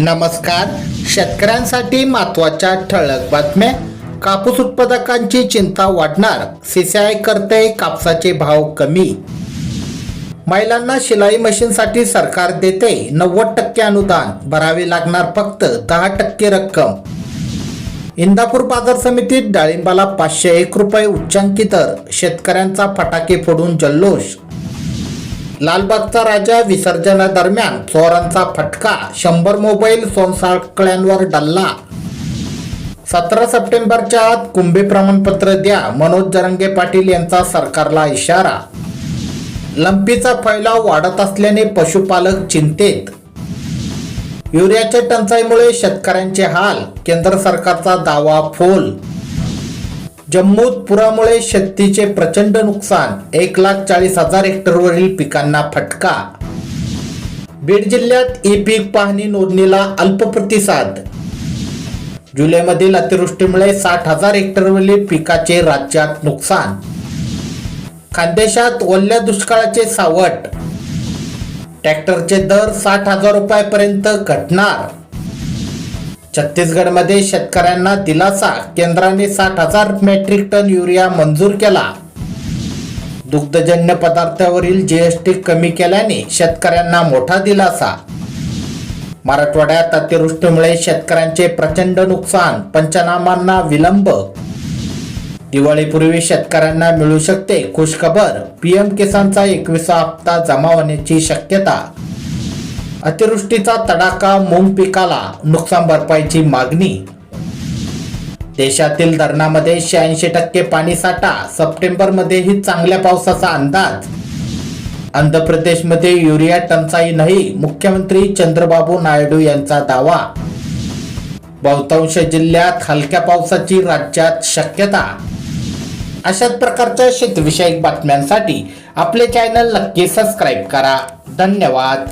नमस्कार. शेतकऱ्यांसाठी महत्त्वाच्या ठळक बातम्या. कापूस उत्पादकांची चिंता वाढणार. सीसीआय करते कापसाचे भाव कमी. महिलांना शिलाई मशीनसाठी सरकार देते नव्वद टक्के अनुदान. भरावे लागणार फक्त दहा टक्के रक्कम. इंदापूर बाजार समितीत डाळिंबाला पाचशे एक रुपये उच्चांकी दर. शेतकऱ्यांचा फटाके फोडून जल्लोष. लालबागचा राजा विसर्जनादरम्यान चोरांचा फटका शंभर मोबाईल सोनसाळकळ्यांवर डल्ला. सतरा सप्टेंबरच्या आत कुंभे प्रमाणपत्र द्या मनोज जरंगे पाटील यांचा सरकारला इशारा. लंपीचा फैलाव वाढत असल्याने पशुपालक चिंतेत. युरियाच्या टंचाईमुळे शेतकऱ्यांचे हाल केंद्र सरकारचा दावा फोल. जम्मूत पुरामुळे शेतीचे प्रचंड नुकसान एक लाख चाळीस हजार हेक्टरवरील पिकांना फटका. बीड जिल्ह्यात ई पीक पाहणी नोंदणीला अल्प प्रतिसाद. जुलैमधील अतिवृष्टीमुळे साठ हजार हेक्टरवरील पिकाचे राज्यात नुकसान. खानदेशात ओल्या दुष्काळाचे सावट. ट्रॅक्टरचे दर साठ हजार रुपयापर्यंत घटणार. छत्तीसगडमध्ये शेतकऱ्यांना दिलासा. केंद्राने साठ हजार मेट्रिक टन युरिया मंजूर केला. दुग्धजन्य पदार्थावरील जीएसटी कमी केल्याने शेतकऱ्यांना मोठा दिलासा. मराठवाड्यात अतिवृष्टीमुळे शेतकऱ्यांचे प्रचंड नुकसान पंचनामांना विलंब. दिवाळीपूर्वी शेतकऱ्यांना मिळू शकते खुशखबर. पीएम किसानचा एकविसा हप्ता जमा होण्याची शक्यता. अतिवृष्टीचा तडाखा मूग पिकाला नुकसान भरपाईची मागणी. देशातील धरणामध्ये शहाऐंशी टक्के पाणीसाठा सप्टेंबरमध्येही चांगल्या पावसाचा अंदाज. आंध्र प्रदेशमध्ये युरिया टंचाई नाही मुख्यमंत्री चंद्रबाबू नायडू यांचा दावा. बहुतांश जिल्ह्यात हलक्या पावसाची राज्यात शक्यता. अशाच प्रकारच्या शेतविषयक बातम्यांसाठी आपले चॅनल नक्की सबस्क्राईब करा. धन्यवाद.